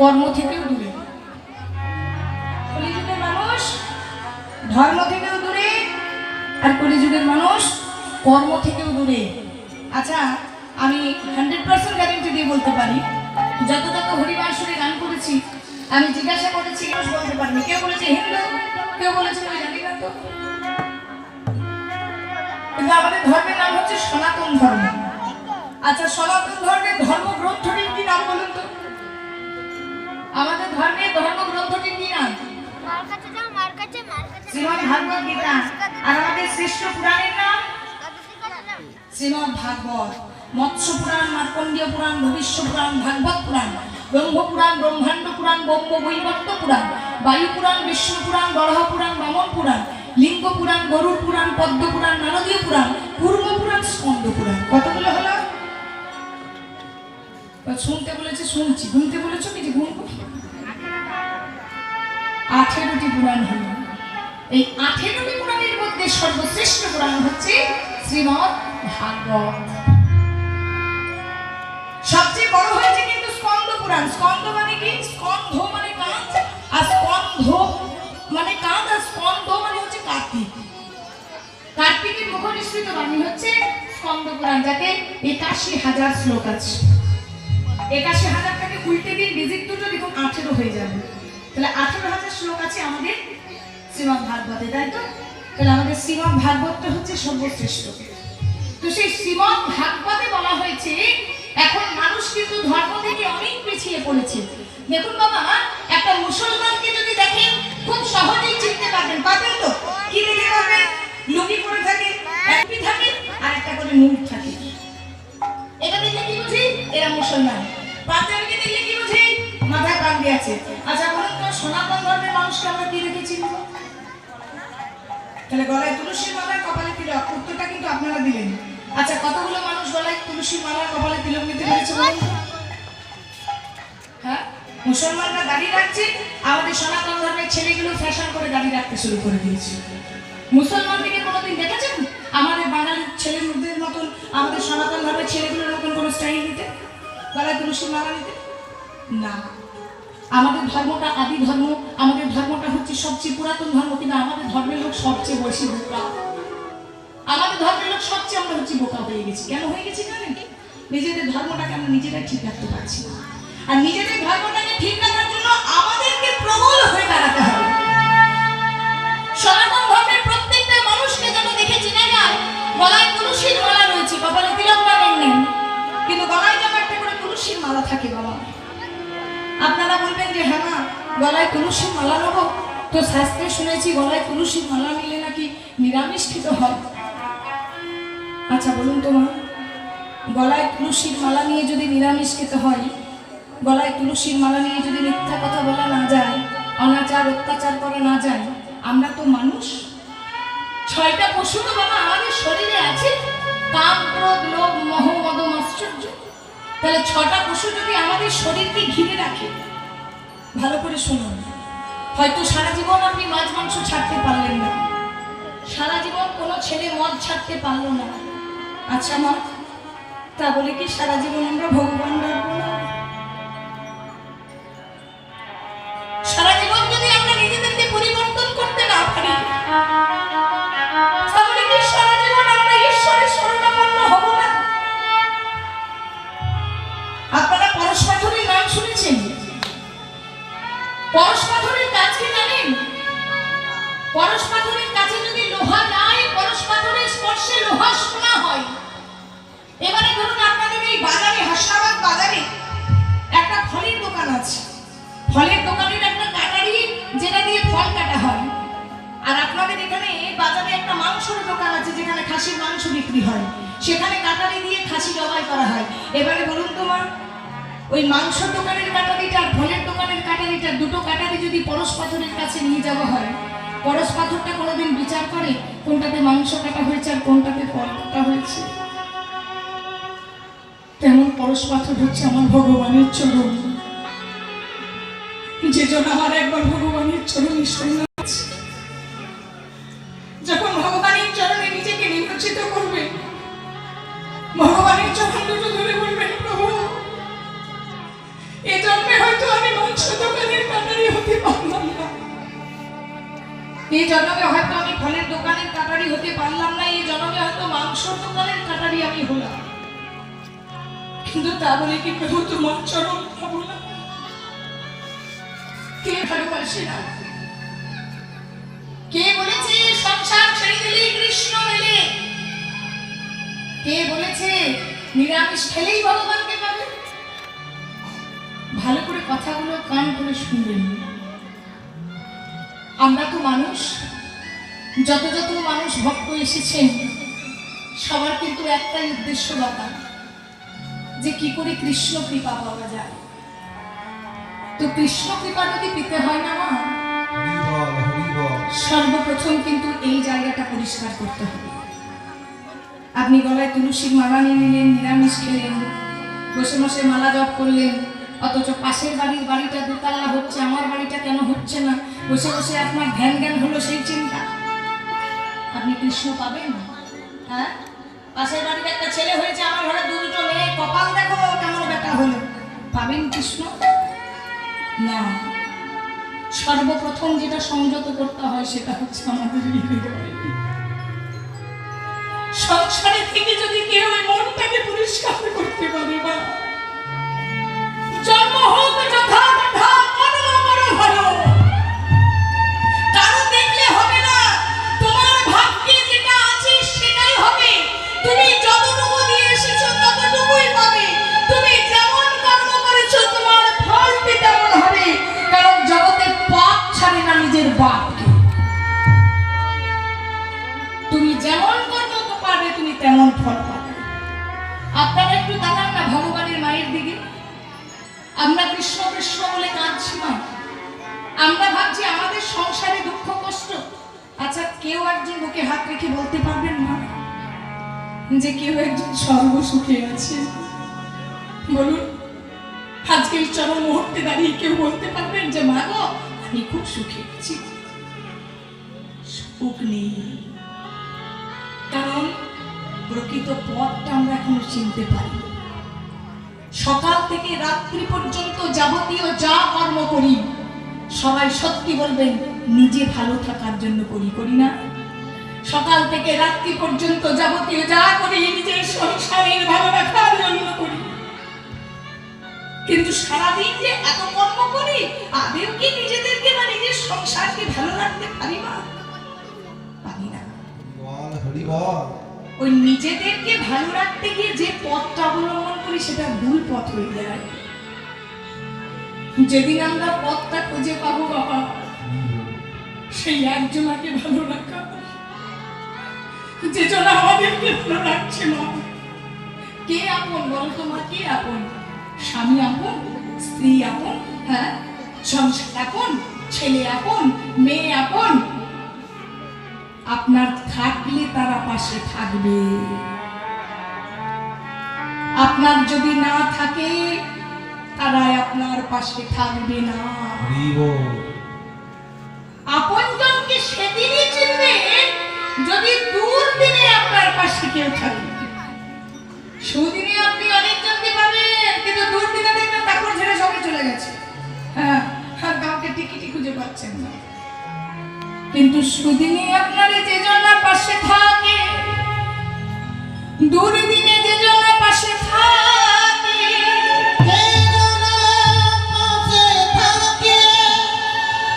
কর্ম থেকেও দূরে। কলিযুগের মানুষ, ধর্ম থেকেও দূরে, আর কলিযুগের মানুষ কর্ম থেকেও দূরে। আচ্ছা আমি হান্ড্রেড পার্সেন্ট গ্যারেন্টি দিয়ে বলতে পারি যত যত হরিবাসরে গান করেছি, আমি জিজ্ঞাসা করেছি বলতে পারিনি। কেউ বলেছে হিন্দু, কেউ বলেছে আমি জানি না তো। কিন্তু আমাদের ধর্মের নাম হচ্ছে সনাতন ধর্ম। আচ্ছা সনাতন ধর্মের ধর্মগ্রন্থটির কি নাম বলুন তো? আমাদের ধর্মের ধর্মগ্রন্থটির কি নাম? শ্রীমদ ভাগবত গীতা। আর আমাদের শ্রেষ্ঠ পুরাণের নাম? শ্রীমদ ভাগবত। মৎস্য পুরাণ মার্কণ্ডীয় পুরাণ ভবিষ্য পুরাণ ভাগবত পুরাণ ব্রহ্ম পুরাণ ব্রহ্মাণ্ড পুরাণ ব্রহ্ম বৈবত্য পুরাণ বায়ু পুরাণ বিষ্ণু পুরাণ বরাহ পুরাণ বামন পুরাণ লিঙ্গ পুরাণ গরুর পুরাণ পদ্ম পুরাণ নারদীয় পুরাণ পূর্ব পুরাণ স্কন্দ পুরাণ। কতগুলো হলো? শুনতে বলেছে, শুনছি। গুনতে বলেছ কি যে গুনবো? আঠেরোটি পুরাণ হল। এই আঠেরোটি পুরাণের মধ্যে সর্বশ্রেষ্ঠ পুরাণ হচ্ছে শ্রীমদ ভাগবত। সবচেয়ে বড় হয়েছে কিন্তু স্কন্দ পুরাণ। স্কন্দ মানে কি? স্কন্ধ মানে কাঁধ, আর স্কন্ধ মানে কাঁধ, আর স্কন্ধ মানে হচ্ছে কার্তিক। কার্তিকের মুখ নিঃসৃত বাণী হচ্ছে স্কন্দ পুরাণ, যাতে একাশি হাজার শ্লোক আছে। একাশি হাজারটাকে উল্টে দিন ডিজিট দুটো দেখুন আঠেরো হয়ে যাবে। তাহলে আঠেরো হাজার শ্লোক আছে আমাদের শ্রীমদ ভাগবতে, তাই তো? তাহলে আমাদের শ্রীমদ ভাগবতটা হচ্ছে সর্বশ্রেষ্ঠ। তো সেই শ্রীমদ ভাগবতে বলা হয়েছে, এখন মানুষ কিন্তু ধর্ম থেকে অনেক পিছিয়ে পড়েছে। দেখুন বাবা, একটা মুসলমানকে যদি দেখেন, খুব সহজেই চিনতে পারবেন। পাবেন তো? কি দেখে পাবেন লুঙ্গি পরে থাকে থাকে, আর একটা করে মুখ থাকে। এটা দেখলে কি বুঝি? এরা মুসলমান। আছে। আচ্ছা তো সনাতন ধর্মের মানুষকে আমরা কি দেখে চিনব তাহলে গলায় তুলসী মালার কপালে তিলক, উত্তরটা কিন্তু আপনারা দিলেন। আচ্ছা কতগুলো মানুষ গলায় তুলসী মালার কপালে তিলক নিতে পেরেছে হ্যাঁ? মুসলমানরা দাড়ি রাখছে আমাদের সনাতন ধর্মের ছেলেগুলো ফ্যাশন করে দাড়ি রাখতে শুরু করে দিয়েছে। মুসলমান থেকে কোনোদিন দেখেছেন? আমাদের বাঙালির ছেলের মধ্যে মতন, আমাদের সনাতন ধর্মের ছেলেগুলোর মতন কোনো স্টাইল নিতে? গলায় তুলসী মালা নিতে? না। আমাদের ধর্মটা আদি ধর্ম, আমাদের ধর্মটা হচ্ছে সবচেয়ে পুরাতন ধর্ম কিন্তু আমাদের ধর্মের লোক সবচেয়ে বেশি বোকা। আমাদের ধর্মের লোক সবচেয়ে আমরা হচ্ছে বোকা হয়ে গেছি। কেন হয়ে গেছি জানেন? নিজেদের ধর্মটাকে আমরা নিজেরাই ঠিক রাখতে পারছি। আর নিজেদের ধর্মটাকে ঠিক রাখার জন্য আমাদেরকে প্রবল হয়ে দাঁড়াতে যে হ্যাঁ মা গলায় তুলসীর মালা নেব। তো শাস্ত্রে শুনেছি, গলায় তুলসীর মালা নিলে নাকি নিরামিষ খেতে হয়? আচ্ছা বলুন তো, মা। গলায় তুলসীর মালা নিয়ে যদি নিরামিষ খেতে হয়, গলায় তুলসীর মালা নিয়ে যদি মিথ্যা কথা বলা না যায়, অনাচার, অত্যাচার করা না যায়, আমরা তো মানুষ। ছয়টা পশু তো বাবা আমাদের শরীরে আছে। কাম ক্রোধ লোভ মোহ আশ্চর্য। তাহলে ছটা পশু যদি আমাদের শরীরকে ঘিরে রাখে ভালো করে শুনুন। হয়তো সারা জীবন আপনি মাছ, মাংস ছাড়তে পারলেন না। সারা জীবন কোনো ছেলে মদ ছাড়তে পারল না। আচ্ছা মা, তা বলে কি সারা জীবন আমরা ভগবান না? সারা জীবন যদি আমরা নিজেদেরকে পরিবর্তন করতে না পারি পরশ পাথরের কাজ কি জানেন পরশ পাথরের কাছে যদি লোহা নাই পরশ পাথরের স্পর্শে লোহা শোনা হয়। এবারে ধরুন আপনাদের এই বাজারে, হাসনাবাদ বাজারে একটা ফলের দোকান আছে। ফলের দোকানের একটা কাটারি যেটা দিয়ে ফল কাটা হয়। আর আপনাদের এখানে বাজারে একটা মাংসের দোকান আছে, যেখানে খাসির মাংস বিক্রি হয়। সেখানে কাটারি দিয়ে খাসি জবাই করা হয়। এবারে বলুন তোমার ওই মাংস দোকানের কাটারিটা আর ফলের দোকানের কাটারিটা দুটো কাটারি যদি পরশ পাথরের কাছে নিয়ে যাওয়া হয়, পরশ পাথরটা কোনোদিন বিচার করে কোনটাতে মাংস কাটা হয়েছে আর কোনটাতে ফল কাটা হয়েছে? তেমন পরশ পাথর হচ্ছে আমার ভগবানের চরণ। যে জন্য আমার একবার ভগবানের চরণ আছে যখন ভগবানের চরণে নিজেকে নিমজ্জিত করবে, ভগবানের চরণ দুটো এই জন্মে হয়তো আমি ফলের দোকানের কাটারি হতে পারলাম না এই জন্মে হয়তো মাংসর দোকানের কাটারি আমি হলাম। কিন্তু তা বলে কি প্রভু তোমার না? কে ভালোবাসে না কে বলেছে সংসার ছেড়ে দিলেই কৃষ্ণ মেলে? কে বলেছে নিরামিষ খেলেই ভগবানকে পাবে? ভালো করে কথাগুলো কান করে শুনবেন আমরা তো মানুষ। যত যত মানুষ ভক্ত এসেছেন, সবার কিন্তু একটাই উদ্দেশ্য বাতা যে কি করে কৃষ্ণ কৃপা পাওয়া যায়। তো কৃষ্ণ কৃপা যদি পেতে হয় না মা, সর্বপ্রথম কিন্তু এই জায়গাটা পরিষ্কার করতে হবে। আপনি গলায় তুলসীর মালা নিয়ে নিলেন, নিরামিষ খেলেন, বসে বসে মালা জপ করলেন অথচ পাশের বাড়ির বাড়িটা দোতলা হচ্ছে, আমার বাড়িটা কেন হচ্ছে না? বসে বসে আপনার ধ্যান জ্ঞান হলো সেই চিন্তা। আপনি কৃষ্ণ পাবেন? হ্যাঁ? পাশের বাড়ির একটা ছেলে হয়েছে, আমার ঘরে দু দুটো মেয়ে। কপাল দেখো কেমন বেটা হলো। পাবেন কৃষ্ণ? না। সর্বপ্রথম যেটা সংযত করতে হয় সেটা হচ্ছে আমাদের সংসারে থেকে যদি কেউ মনটাকে পরিষ্কার করতে পারে বা হাত রেখে বলতে পারবেন না যে কেউ একজন সর্বসুখে আছে। বলুন আজকে চরম মুহূর্তে দাঁড়িয়ে কেউ বলতে পারবেন যে, মা গো, আমি খুব সুখে আছি। সুখ নেই। কারণ প্রকৃত পথটা আমরা এখনও চিনতে পারি সকাল থেকে রাত্রি পর্যন্ত যাবতীয় যা কর্ম করি, সবাই সত্যি বলবেন, নিজে ভালো থাকার জন্য করি করি না? সকাল থেকে রাত্রি পর্যন্ত যাবতীয় যা করি নিজের সংসারের ভালো রাখার জন্য করি। কিন্তু সারাদিন যে এত কর্ম করি আদেও কি নিজেদেরকে বা নিজের সংসারকে ভালো রাখতে পারি না? পারি ওই নিজেদেরকে ভালো রাখতে গিয়ে যে পথটা অবলম্বন করি সেটা ভুল পথ হয়ে যায়। যেদিন আমরা পথটা খুঁজে পাবো বাবা সেই একজনাকে ভালো রাখা। যে জন আমাদেরকে ভালো রাখছে মা কে আপন বলো তো কে আপন? স্বামী আপন স্ত্রী আপন হ্যাঁ? সংসার আপন ছেলে আপন মেয়ে আপন। আপনার থাকলে তারা পাশে থাকবে। আপনার যদি না থাকে তারা আপনার পাশে থাকবে না। আপনজনকে সেদিনই চিনবে। যদি দূর দিনে আপনার পাশে কেউ থাকে, সুদিনে আপনি অনেকজনকে পাবেন, কিন্তু দূর দিনে দেখবেন তারপর ছেড়ে সবাই চলে গেছে। হ্যাঁ আর কাউকে টিকিটি খুঁজে পাচ্ছেন না। কিন্তু সুদিনে আপনার যে জন্য পাশে থাকে দূর দিনে যে জন্য পাশে থাকে,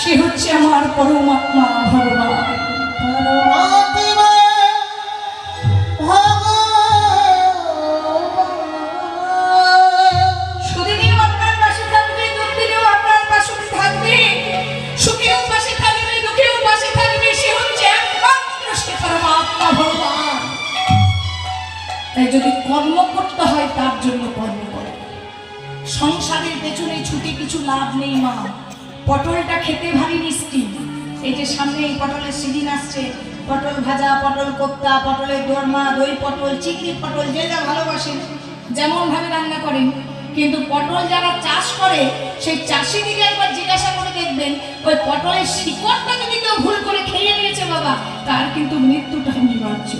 সে হচ্ছে আমার পরমাত্মা। যদি কর্ম করতে হয়, তার জন্য কর্ম করে। সংসারের পেছনে ছুটে কিছু লাভ নেই মা। পটলটা খেতে ভারী মিষ্টি। এই যে সামনে এই পটলের সিজন আসছে। পটল ভাজা, পটল কোপ্তা, পটলের দোরমা, দই পটল, চিংড়ি পটল, যে যা ভালোবাসেন যেমন ভাবে রান্না করেন। কিন্তু পটল যারা চাষ করে, সেই চাষিদিকে একবার জিজ্ঞাসা করে দেখবেন, ওই পটলের শিকড়টা যদি কেউ ভুল করে খেয়ে নিয়েছে বাবা, তার কিন্তু মৃত্যুটা অনিবার্য।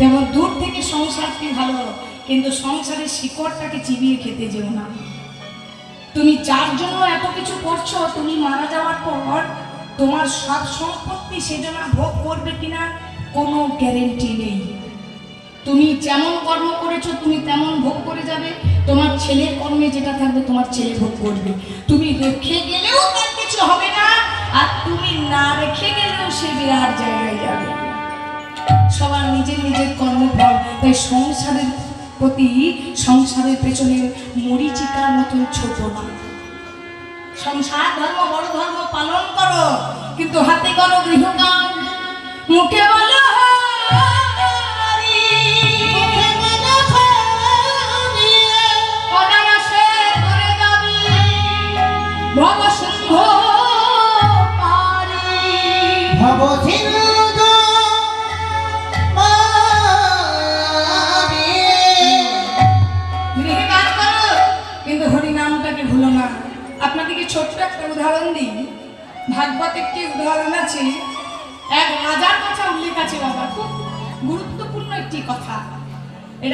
তেমন দূর থেকে সংসারটি ভালো কিন্তু সংসারের শিকড়টাকে চিবিয়ে খেতে যেও না। তুমি যার জন্য এত কিছু করছ, তুমি মারা যাওয়ার পর তোমার সব সম্পত্তি সেজনা ভোগ করবে কিনা কোনো গ্যারেন্টি নেই। তুমি যেমন কর্ম করেছ, তুমি তেমন ভোগ করে যাবে। তোমার ছেলের কর্মে যেটা থাকবে, তোমার ছেলে ভোগ করবে। তুমি রেখে গেলেও তার কিছু হবে না, আর তুমি না রেখে গেলেও সে বিরাট জায়গায় যাবে। সবার নিজের নিজের কর্মফল। তাই সংসারের প্রতি, সংসারের পেছনে মরিচিকার মতন ছোট না সংসার, ধর্ম, বড় ধর্ম পালন করো, কিন্তু হাতে করো গৃহকাজ মুখে বলো ছোট্ট একটা উদাহরণ দিই। ভাগবত একটি উদাহরণ আছে, এক রাজার কথা উল্লেখ আছে বাবা, খুব গুরুত্বপূর্ণ একটি কথা।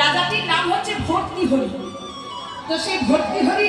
রাজাটির নাম হচ্ছে ভর্তি হরি। তো সেই ভর্তি হরি